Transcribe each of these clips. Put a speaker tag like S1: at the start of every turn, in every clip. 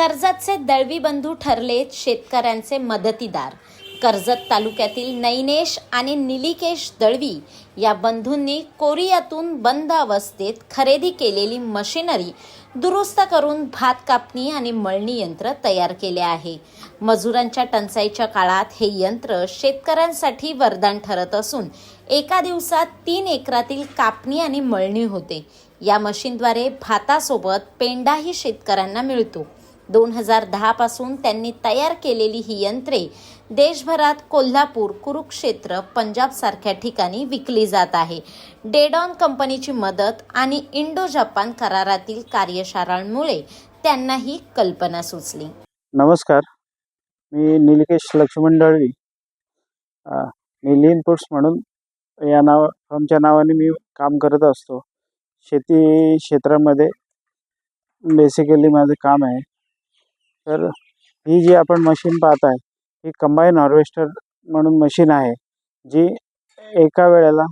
S1: कर्जतचे दळवी बंधू ठरले शेतकऱ्यांचे मदतीदार. कर्जत तालुक्यातील नैनेश आणि निलिकेश दळवी या बंधूंनी कोरियातून बंद अवस्थेत खरेदी केलेली मशिनरी दुरुस्त करून भात कापणी आणि मळणी यंत्र तयार केले आहे. मजुरांच्या टंचाईच्या काळात हे यंत्र शेतकऱ्यांसाठी वरदान ठरत असून एका दिवसात तीन एकरातील कापणी आणि मळणी होते. या मशीनद्वारे भातासोबत पेंडाही शेतकऱ्यांना मिळतो. दोन हजार दहापासून त्यांनी तयार केलेली ही यंत्रे देशभरात कोल्हापूर कुरुक्षेत्र पंजाब सारख्या ठिकाणी विकली जात आहे. डेडॉन कंपनीची मदत आणि इंडो जपान करारातील कार्यशाळांमुळे त्यांना ही कल्पना सुचली.
S2: नमस्कार. मी निलकेश लक्ष्मण दळवी अ, निली इनपुट्स म्हणून या नाव फर्मच्या नावाने मी काम करत असतो. शेती क्षेत्रामध्ये बेसिकली माझं काम आहे. तर ही जी आपण मशीन पाहत आहे ही कंबाईन हार्वेस्टर म्हणून मशीन आहे जी एका वेळेला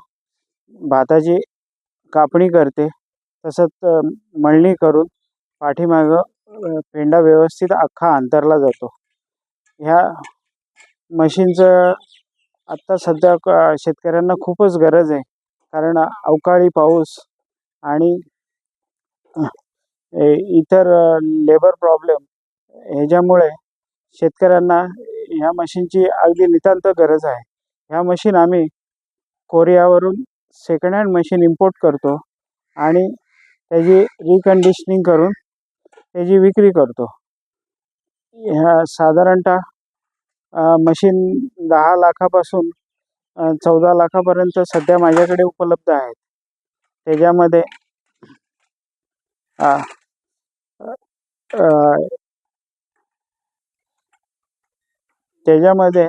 S2: भाताची कापणी करते तसंच मळणी करून पाठीमागं पेंडा व्यवस्थित अख्खा अंतरला जातो. ह्या मशीनचं आत्ता सध्या शेतकऱ्यांना खूपच गरज आहे कारण अवकाळी पाऊस आणि ए- इतर लेबर प्रॉब्लेम ह्याच्यामुळे शेतकऱ्यांना ह्या मशीनची अगदी नितांत गरज आहे. ह्या मशीन आम्ही कोरियावरून सेकंड हँड मशीन इम्पोर्ट करतो आणि त्याची रिकंडिशनिंग करून त्याची विक्री करतो. ह्या साधारणतः मशीन दहा लाखापासून चौदा लाखापर्यंत सध्या माझ्याकडे उपलब्ध आहेत. त्याच्यामध्ये त्याच्यामध्ये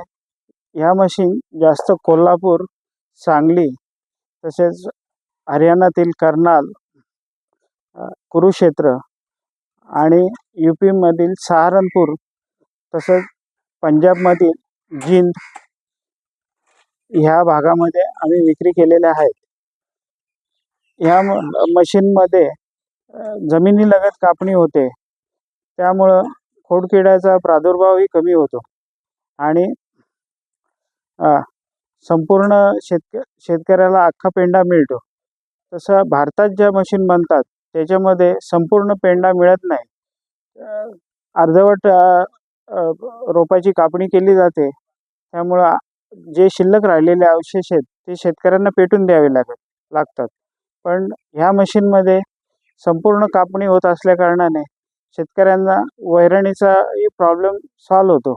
S2: ह्या मशीन जास्त कोल्हापूर सांगली तसेच हरियाणातील कर्नाल कुरुक्षेत्र आणि यू पीमधील सहारनपूर तसंच पंजाबमधील जिंद ह्या भागामध्ये आम्ही विक्री केलेल्या आहेत. ह्या मशीनमध्ये जमिनीलगत कापणी होते. त्यामुळं खोडकिड्याचा प्रादुर्भावही कमी होतो. आणि संपूर्ण शेतक शेतकऱ्याला अख्खा पेंडा मिळतो. तसं भारतात ज्या मशीन बनतात त्याच्यामध्ये संपूर्ण पेंडा मिळत नाही. अर्धवट रोपाची कापणी केली जाते. त्यामुळं जे शिल्लक राहिलेले अवशेष आहेत ते शेतकऱ्यांना पेटून द्यावे लागत लागतात. पण ह्या मशीनमध्ये संपूर्ण कापणी होत असल्याकारणाने शेतकऱ्यांना वैरणीचा प्रॉब्लेम सॉल्व होतो.